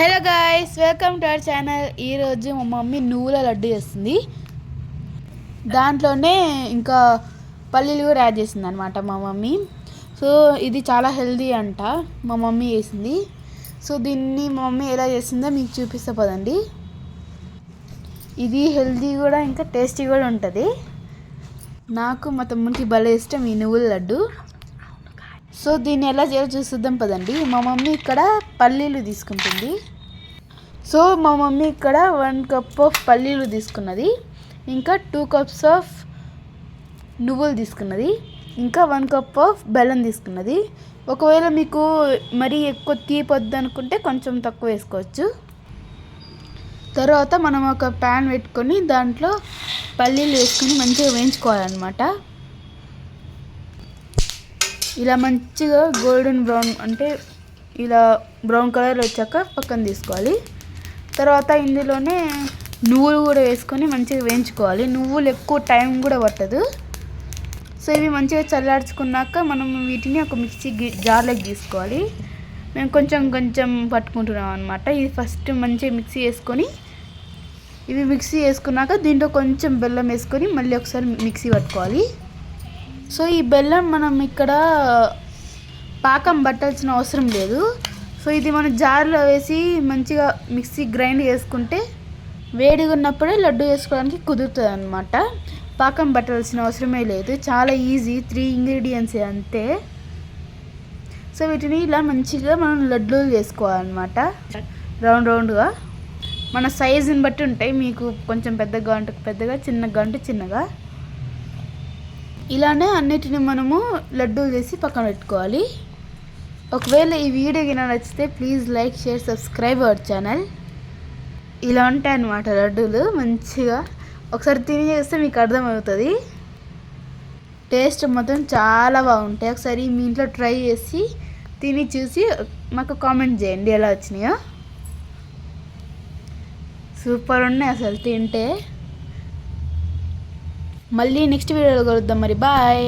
Hello guys welcome to our channel ఈరోజు మా mummy నువ్వుల లడ్డు చేస్తుంది. దాంట్లోనే ఇంకా పల్లీలు కూడా యాడ్ చేసింది అనమాట మా మమ్మీ. సో ఇది చాలా హెల్దీ అంట మా మమ్మీ చేసింది. సో దీన్ని మా మమ్మీ ఎలా చేసిందో మీకు చూపిస్తా పదండి. ఇది హెల్దీ కూడా ఇంకా టేస్టీ కూడా ఉంటుంది. నాకు మా తమ్మునికి భలే ఇష్టం ఈ నువ్వుల లడ్డు సో దీన్ని ఎలా చేయాలో చూసిద్దాం పదండి. మా మమ్మీ ఇక్కడ పల్లీలు తీసుకుంటుంది. సో మా మమ్మీ ఇక్కడ వన్ కప్ ఆఫ్ పల్లీలు తీసుకున్నది. ఇంకా టూ కప్స్ ఆఫ్ నువ్వులు తీసుకున్నది. ఇంకా వన్ కప్ ఆఫ్ బెల్లం తీసుకున్నది. ఒకవేళ మీకు మరీ ఎక్కువ తీపొద్దు అనుకుంటే కొంచెం తక్కువ వేసుకోవచ్చు. తర్వాత మనం ఒక ప్యాన్ పెట్టుకొని దాంట్లో పల్లీలు వేసుకొని మంచిగా వేయించుకోవాలన్నమాట. ఇలా మంచిగా గోల్డెన్ బ్రౌన్ అంటే ఇలా బ్రౌన్ కలర్ వచ్చాక పక్కన తీసుకోవాలి. తర్వాత ఇందులోనే నువ్వులు కూడా వేసుకొని మంచిగా వేయించుకోవాలి. నువ్వులు ఎక్కువ టైం కూడా పట్టదు. సో ఇవి మంచిగా చల్లార్చుకున్నాక మనం వీటిని ఒక మిక్సీ జార్లోకి తీసుకోవాలి. మేము కొంచెం కొంచెం పట్టుకుంటున్నాం అనమాట ఇది ఫస్ట్ మంచిగా మిక్సీ వేసుకొని ఇవి మిక్సీ వేసుకున్నాక దీంట్లో కొంచెం బెల్లం వేసుకొని మళ్ళీ ఒకసారి మిక్సీ పట్టుకోవాలి. సో ఈ బెల్లం మనం ఇక్కడ పాకం పట్టాల్సిన అవసరం లేదు. సో ఇది మనం జార్లో వేసి మంచిగా మిక్సీ గ్రైండ్ చేసుకుంటే వేడిగా ఉన్నప్పుడే లడ్డు వేసుకోవడానికి కుదురుతుంది అనమాట పాకం పట్టాల్సిన అవసరమే లేదు. చాలా ఈజీ త్రీ ఇంగ్రీడియంట్స్ అంతే. సో వీటిని ఇలా మంచిగా మనం లడ్డూలు చేసుకోవాలన్నమాట. రౌండ్ రౌండ్గా. మన సైజుని బట్టి ఉంటాయి. మీకు కొంచెం పెద్దగా అంటే పెద్దగా చిన్నగా అంటే చిన్నగా. ఇలానే అన్నిటిని మనము లడ్డూలు చేసి పక్కన పెట్టుకోవాలి. ఒకవేళ ఈ వీడియో కింద నచ్చితే please like share subscribe our channel. ఇలా ఉంటాయి అన్నమాట లడ్డూలు మంచిగా. ఒకసారి తిని చేస్తే మీకు అర్థమవుతుంది. టేస్ట్ మొత్తం చాలా బాగుంటాయి. ఒకసారి మీ ఇంట్లో ట్రై చేసి తిని చూసి మాకు కామెంట్ చేయండి ఎలా వచ్చినాయో. సూపర్ ఉన్నాయి అసలు తింటే. మళ్ళీ నెక్స్ట్ వీడియోలో కలుద్దాం మరి బాయ్